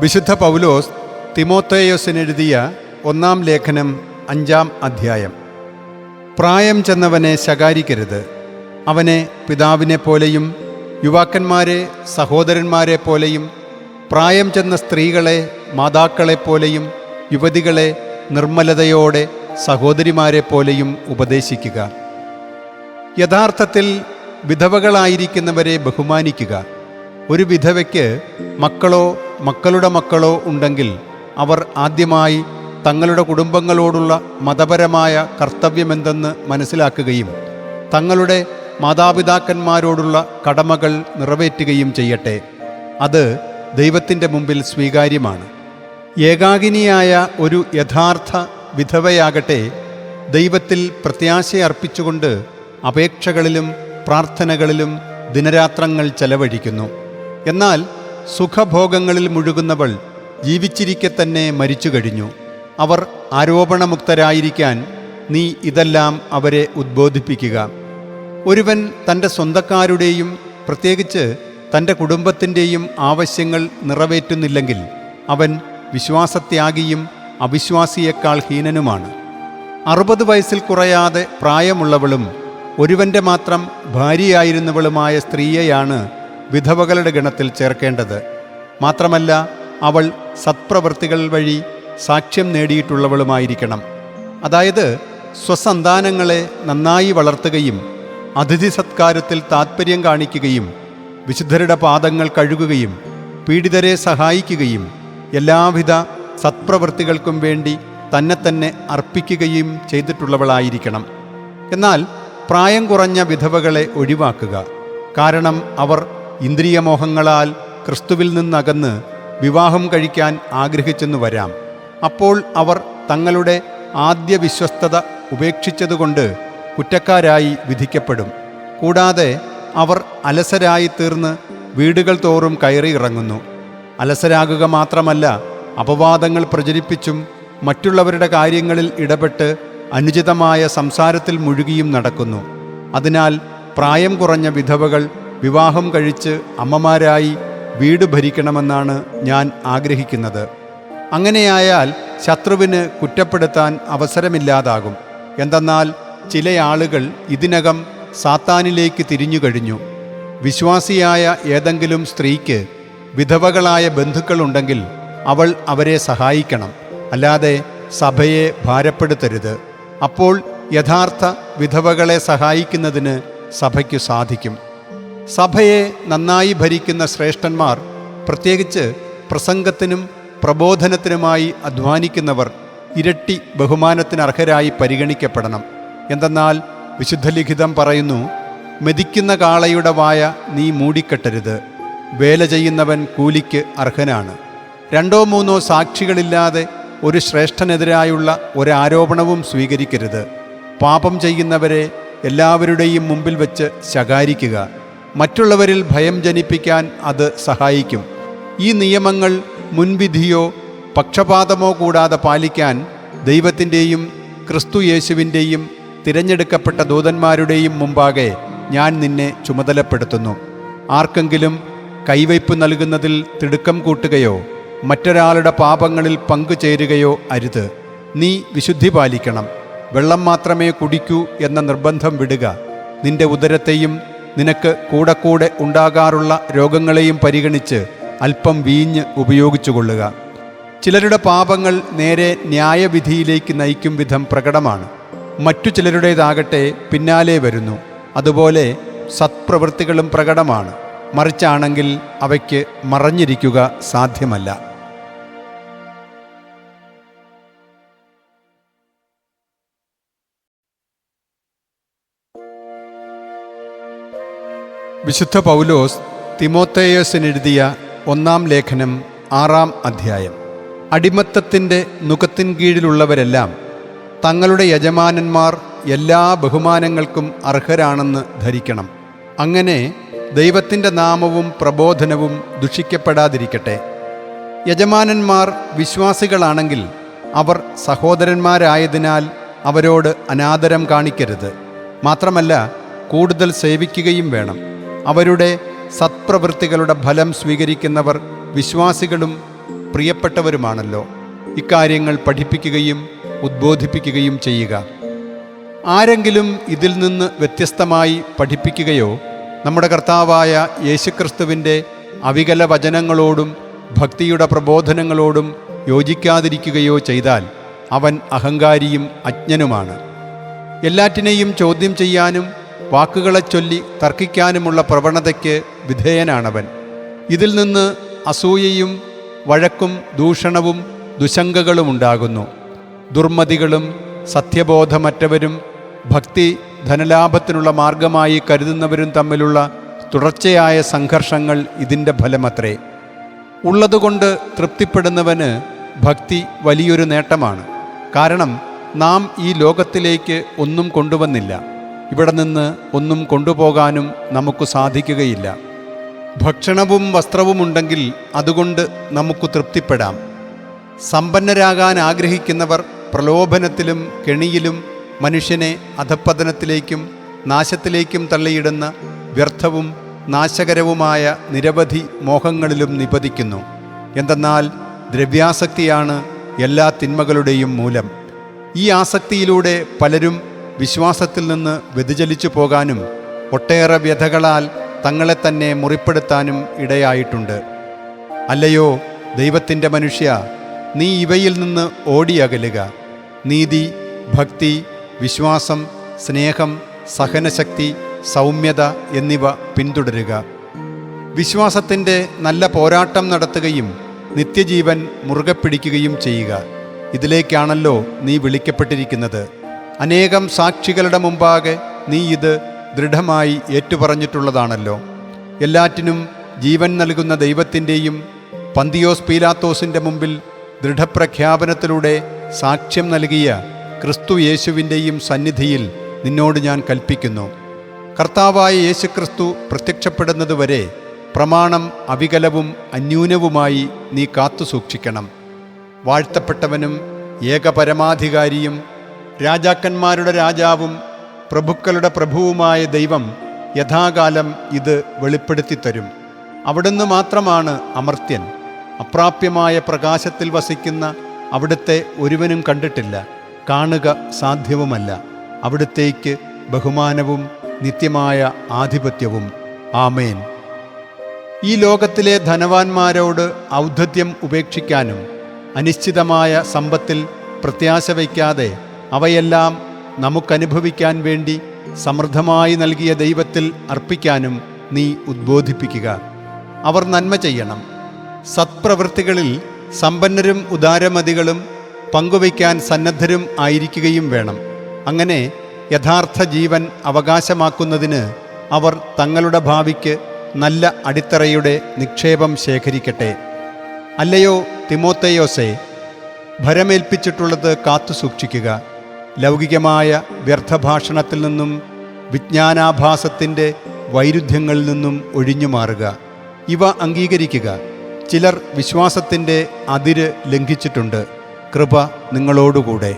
വിശുദ്ധ പൗലോസ് തിമോത്തേയോസിനെഴുതിയ ഒന്നാം ലേഖനം അഞ്ചാം അധ്യായം. പ്രായം ചെന്നവനെ ശകാരിക്കരുത്. അവനെ പിതാവിനെ പോലെയും യുവാക്കന്മാരെ സഹോദരന്മാരെ പോലെയും പ്രായം ചെന്ന സ്ത്രീകളെ മാതാക്കളെ മാതാക്കളെപ്പോലെയും യുവതികളെ നിർമ്മലതയോടെ സഹോദരിമാരെ പോലെയും ഉപദേശിക്കുക. യഥാർത്ഥത്തിൽ വിധവകളായിരിക്കുന്നവരെ ബഹുമാനിക്കുക. ഒരു വിധവയ്ക്ക് മക്കളോ മക്കളുടെ മക്കളോ ഉണ്ടെങ്കിൽ അവർ ആദ്യമായി തങ്ങളുടെ കുടുംബങ്ങളോടുള്ള മതപരമായ കർത്തവ്യമെന്തെന്ന് മനസ്സിലാക്കുകയും തങ്ങളുടെ മാതാപിതാക്കന്മാരോടുള്ള കടമകൾ നിറവേറ്റുകയും ചെയ്യട്ടെ. അത് ദൈവത്തിന്റെ മുമ്പിൽ സ്വീകാര്യമാണ്. ഏകാകിനിയായ ഒരു യഥാർത്ഥ വിധവയാകട്ടെ ദൈവത്തിൽ പ്രത്യാശയർപ്പിച്ചുകൊണ്ട് അപേക്ഷകളിലും പ്രാർത്ഥനകളിലും ദിനരാത്രങ്ങൾ ചെലവഴിക്കുന്നു. എന്നാൽ സുഖഭോഗങ്ങളിൽ മുഴുകുന്നവൾ ജീവിച്ചിരിക്കെ തന്നെ മരിച്ചു കഴിഞ്ഞു. അവർ ആരോപണമുക്തരായിരിക്കാൻ നീ ഇതെല്ലാം അവരെ ഉദ്ബോധിപ്പിക്കുക. ഒരുവൻ തന്റെ സ്വന്തക്കാരുടെയും പ്രത്യേകിച്ച് തന്റെ കുടുംബത്തിന്റെയും ആവശ്യങ്ങൾ നിറവേറ്റുന്നില്ലെങ്കിൽ അവൻ വിശ്വാസത്യാഗിയും അവിശ്വാസിയേക്കാൾ ഹീനനുമാണ്. അറുപത് വയസ്സിൽ കുറയാതെ പ്രായമുള്ളവളും ഒരുവന്റെ മാത്രം ഭാര്യയായിരുന്നവളുമായ സ്ത്രീയെയാണ് വിധവകളുടെ ഗണത്തിൽ ചേർക്കേണ്ടത്. മാത്രമല്ല അവൾ സത്പ്രവൃത്തികൾ വഴി സാക്ഷ്യം നേടിയിട്ടുള്ളവളുമായിരിക്കണം. അതായത് സ്വസന്താനങ്ങളെ നന്നായി വളർത്തുകയും അതിഥി സത്കാരത്തിൽ താത്പര്യം കാണിക്കുകയും വിശുദ്ധരുടെ പാദങ്ങൾ കഴുകുകയും പീഡിതരെ സഹായിക്കുകയും എല്ലാവിധ സത്പ്രവൃത്തികൾക്കും വേണ്ടി തന്നെ തന്നെ അർപ്പിക്കുകയും ചെയ്തിട്ടുള്ളവളായിരിക്കണം. എന്നാൽ പ്രായം കുറഞ്ഞ വിധവകളെ ഒഴിവാക്കുക. കാരണം അവർ ഇന്ദ്രിയമോഹങ്ങളാൽ ക്രിസ്തുവിൽ നിന്നകന്ന് വിവാഹം കഴിക്കാൻ ആഗ്രഹിച്ചെന്നു വരാം. അപ്പോൾ അവർ തങ്ങളുടെ ആദ്യ വിശ്വസ്തത ഉപേക്ഷിച്ചതുകൊണ്ട് കുറ്റക്കാരായി വിധിക്കപ്പെടും. കൂടാതെ അവർ അലസരായി തീർന്ന് വീടുകൾ തോറും കയറി ഇറങ്ങുന്നു. അലസരാകുക മാത്രമല്ല അപവാദങ്ങൾ പ്രചരിപ്പിച്ചും മറ്റുള്ളവരുടെ കാര്യങ്ങളിൽ ഇടപെട്ട് അനുചിതമായ സംസാരത്തിൽ മുഴുകിയും നടക്കുന്നു. അതിനാൽ പ്രായം കുറഞ്ഞ വിധവകൾ വിവാഹം കഴിച്ച് അമ്മമാരായി വീട് ഭരിക്കണമെന്നാണ് ഞാൻ ആഗ്രഹിക്കുന്നത്. അങ്ങനെയായാൽ ശത്രുവിന് കുറ്റപ്പെടുത്താൻ അവസരമില്ലാതാകും. എന്തെന്നാൽ ചില ആളുകൾ ഇതിനകം സാത്താനിലേക്ക് തിരിഞ്ഞു കഴിഞ്ഞു. വിശ്വാസിയായ ഏതെങ്കിലും സ്ത്രീക്ക് വിധവകളായ ബന്ധുക്കളുണ്ടെങ്കിൽ അവൾ അവരെ സഹായിക്കണം. അല്ലാതെ സഭയെ ഭാരപ്പെടുത്തരുത്. അപ്പോൾ യഥാർത്ഥ വിധവകളെ സഹായിക്കുന്നതിന് സഭയ്ക്കു സാധിക്കും. സഭയെ നന്നായി ഭരിക്കുന്ന ശ്രേഷ്ഠന്മാർ പ്രത്യേകിച്ച് പ്രസംഗത്തിനും പ്രബോധനത്തിനുമായി അധ്വാനിക്കുന്നവർ ഇരട്ടി ബഹുമാനത്തിന് അർഹരായി പരിഗണിക്കപ്പെടണം. എന്തെന്നാൽ വിശുദ്ധ ലിഖിതം പറയുന്നു മെതിക്കുന്ന കാളയുടെ വായ നീ മൂടിക്കെട്ടരുത്. വേല ചെയ്യുന്നവൻ കൂലിക്ക് അർഹനാണ്. രണ്ടോ മൂന്നോ സാക്ഷികളില്ലാതെ ഒരു ശ്രേഷ്ഠനെതിരായുള്ള ഒരാരോപണവും സ്വീകരിക്കരുത്. പാപം ചെയ്യുന്നവരെ എല്ലാവരുടെയും മുമ്പിൽ വെച്ച് ശകാരിക്കുക. മറ്റുള്ളവരിൽ ഭയം ജനിപ്പിക്കാൻ അത് സഹായിക്കും. ഈ നിയമങ്ങൾ മുൻവിധിയോ പക്ഷപാതമോ കൂടാതെ പാലിക്കാൻ ദൈവത്തിന്റെയും ക്രിസ്തു യേശുവിന്റെയും തിരഞ്ഞെടുക്കപ്പെട്ട ദൂതന്മാരുടെയും മുമ്പാകെ ഞാൻ നിന്നെ ചുമതലപ്പെടുത്തുന്നു. ആർക്കെങ്കിലും കൈവയ്പ് നൽകുന്നതിൽ തിടുക്കം കൂട്ടുകയോ മറ്റൊരാളുടെ പാപങ്ങളിൽ പങ്കുചേരുകയോ അരുത്. നീ വിശുദ്ധി പാലിക്കണം. വെള്ളം മാത്രമേ കുടിക്കൂ എന്ന നിർബന്ധം വിടുക. നിന്റെ ഉദരത്തെയും നിനക്ക് കൂടെ കൂടെ ഉണ്ടാകാറുള്ള രോഗങ്ങളെയും പരിഗണിച്ച് അല്പം വീഞ്ഞ് ഉപയോഗിച്ചുകൊള്ളുക. ചിലരുടെ പാപങ്ങൾ നേരെ ന്യായവിധിയിലേക്ക് നയിക്കും വിധം പ്രകടമാണ്. മറ്റു ചിലരുടേതാകട്ടെ പിന്നാലെ വരുന്നു. അതുപോലെ സത്പ്രവൃത്തികളും പ്രകടമാണ്. മറിച്ചാണെങ്കിൽ അവയ്ക്ക് മറഞ്ഞിരിക്കുക സാധ്യമല്ല. വിശുദ്ധ പൗലോസ് തിമോത്തേയോസിനെഴുതിയ ഒന്നാം ലേഖനം ആറാം അധ്യായം. അടിമത്തത്തിന്റെ നുഖത്തിൻ കീഴിലുള്ളവരെല്ലാം തങ്ങളുടെ യജമാനന്മാർ എല്ലാ ബഹുമാനങ്ങൾക്കും അർഹരാണെന്ന് ധരിക്കണം. അങ്ങനെ ദൈവത്തിന്റെ നാമവും പ്രബോധനവും ദുഷിക്കപ്പെടാതിരിക്കട്ടെ. യജമാനന്മാർ വിശ്വാസികളാണെങ്കിൽ അവർ സഹോദരന്മാരായതിനാൽ അവരോട് അനാദരം കാണിക്കരുത്. മാത്രമല്ല കൂടുതൽ സേവിക്കുകയും വേണം. അവരുടെ സത്പ്രവൃത്തികളുടെ ഫലം സ്വീകരിക്കുന്നവർ വിശ്വാസികളും പ്രിയപ്പെട്ടവരുമാണല്ലോ. ഇക്കാര്യങ്ങൾ പഠിപ്പിക്കുകയും ഉദ്ബോധിപ്പിക്കുകയും ചെയ്യുക. ആരെങ്കിലും ഇതിൽ നിന്ന് വ്യത്യസ്തമായി പഠിപ്പിക്കുകയോ നമ്മുടെ കർത്താവായ യേശുക്രിസ്തുവിന്റെ അവികല വചനങ്ങളോടും ഭക്തിയുടെ പ്രബോധനങ്ങളോടും യോജിക്കാതിരിക്കുകയോ ചെയ്താൽ അവൻ അഹങ്കാരിയും അജ്ഞനുമാണ്. എല്ലാറ്റിനെയും ചോദ്യം ചെയ്യാനും വാക്കുകളെ ചൊല്ലി തർക്കിക്കാനുമുള്ള പ്രവണതയ്ക്ക് വിധേയനാണവൻ. ഇതിൽ നിന്ന് അസൂയയും വഴക്കും ദൂഷണവും ദുശങ്കകളും ഉണ്ടാകുന്നു. ദുർമതികളും സത്യബോധമറ്റവരും ഭക്തി ധനലാഭത്തിനുള്ള മാർഗമായി കരുതുന്നവരും തമ്മിലുള്ള തുടർച്ചയായ സംഘർഷങ്ങൾ ഇതിന്റെ ഫലമത്രേ. ഉള്ളതുകൊണ്ട് തൃപ്തിപ്പെടുന്നവന് ഭക്തി വലിയൊരു നേട്ടമാണ്. കാരണം നാം ഈ ലോകത്തിലേക്ക് ഒന്നും കൊണ്ടുവന്നില്ല. ഇവിടെ നിന്ന് ഒന്നും കൊണ്ടുപോകാനും നമുക്ക് സാധിക്കുകയില്ല. ഭക്ഷണവും വസ്ത്രവും ഉണ്ടെങ്കിൽ അതുകൊണ്ട് നമുക്ക് തൃപ്തിപ്പെടാം. സമ്പന്നരാകാൻ ആഗ്രഹിക്കുന്നവർ പ്രലോഭനത്തിലും കെണിയിലും മനുഷ്യനെ അധപ്പതനത്തിലേക്കും നാശത്തിലേക്കും തള്ളിയിടുന്ന വ്യർത്ഥവും നാശകരവുമായ നിരവധി മോഹങ്ങളിലും നിപതിക്കുന്നു. എന്തെന്നാൽ ദ്രവ്യാസക്തിയാണ് എല്ലാ തിന്മകളുടെയും മൂലം. ഈ ആസക്തിയിലൂടെ പലരും വിശ്വാസത്തിൽ നിന്ന് വ്യതിചലിച്ചു പോകാനും ഒട്ടേറെ വ്യഥകളാൽ തങ്ങളെ തന്നെ മുറിപ്പെടുത്താനും ഇടയായിട്ടുണ്ട്. അല്ലയോ ദൈവത്തിന്റെ മനുഷ്യ നീ ഇവയിൽ നിന്ന് ഓടിയകലുക നീതി ഭക്തി വിശ്വാസം സ്നേഹം സഹനശക്തി സൗമ്യത എന്നിവ പിന്തുടരുക. വിശ്വാസത്തിന്റെ നല്ല പോരാട്ടം നടത്തുകയും നിത്യജീവൻ മുറുകെ പിടിക്കുകയും ചെയ്യുക. ഇതിലേക്കാണല്ലോ നീ വിളിക്കപ്പെട്ടിരിക്കുന്നത്. അനേകം സാക്ഷികളുടെ മുമ്പാകെ നീ ഇത് ദൃഢമായി ഏറ്റുപറഞ്ഞിട്ടുള്ളതാണല്ലോ. എല്ലാറ്റിനും ജീവൻ നൽകുന്ന ദൈവത്തിന്റെയും പന്തിയോസ് പീലാത്തോസിന്റെ മുമ്പിൽ ദൃഢപ്രഖ്യാപനത്തിലൂടെ സാക്ഷ്യം നൽകിയ ക്രിസ്തു യേശുവിന്റെയും സന്നിധിയിൽ നിന്നോട് ഞാൻ കൽപ്പിക്കുന്നു. കർത്താവായ യേശുക്രിസ്തു പ്രത്യക്ഷപ്പെടുന്നതുവരെ പ്രമാണം അവികലവും അന്യൂനവുമായി നീ കാത്തു സൂക്ഷിക്കണം വാഴ്ത്തപ്പെട്ടവനും ഏകപരമാധികാരിയും രാജാക്കന്മാരുടെ രാജാവും പ്രഭുക്കളുടെ പ്രഭുവുമായ ദൈവം യഥാകാലം ഇത് വെളിപ്പെടുത്തി തരും അവിടുന്ന് മാത്രമാണ് അമർത്യൻ. അപ്രാപ്യമായ പ്രകാശത്തിൽ വസിക്കുന്ന അവിടുത്തെ ഒരുവനും കണ്ടിട്ടില്ല. കാണുക സാധ്യവുമല്ല. അവിടുത്തേക്ക് ബഹുമാനവും നിത്യമായ ആധിപത്യവും. ആമേൻ. ഈ ലോകത്തിലെ ധനവാന്മാരോട് ഔദ്ധത്യം ഉപേക്ഷിക്കാനും അനിശ്ചിതമായ സമ്പത്തിൽ പ്രത്യാശ വയ്ക്കാതെ അവയെല്ലാം നമുക്കനുഭവിക്കാൻ വേണ്ടി സമൃദ്ധമായി നൽകിയ ദൈവത്തിൽ അർപ്പിക്കാനും നീ ഉദ്ബോധിപ്പിക്കുക. അവർ നന്മ ചെയ്യണം. സത്പ്രവൃത്തികളിൽ സമ്പന്നരും ഉദാരമതികളും പങ്കുവയ്ക്കാൻ സന്നദ്ധരും ആയിരിക്കുകയും വേണം. അങ്ങനെ യഥാർത്ഥ ജീവൻ അവകാശമാക്കുന്നതിന് അവർ തങ്ങളുടെ ഭാവിക്ക് നല്ല അടിത്തറയുടെ നിക്ഷേപം ശേഖരിക്കട്ടെ. അല്ലയോ തിമോത്തയോസെ ഭരമേൽപ്പിച്ചിട്ടുള്ളത് കാത്തു സൂക്ഷിക്കുക. ലൗകികമായ വ്യർത്ഥഭാഷണത്തിൽ നിന്നും വിജ്ഞാനാഭാസത്തിന്റെ വൈരുദ്ധ്യങ്ങളിൽ നിന്നും ഒഴിഞ്ഞു മാറുക. ഇവ അംഗീകരിക്കുക. ചിലർ വിശ്വാസത്തിന്റെ അതിര് ലംഘിച്ചിട്ടുണ്ട്. കൃപ നിങ്ങളോടുകൂടെ.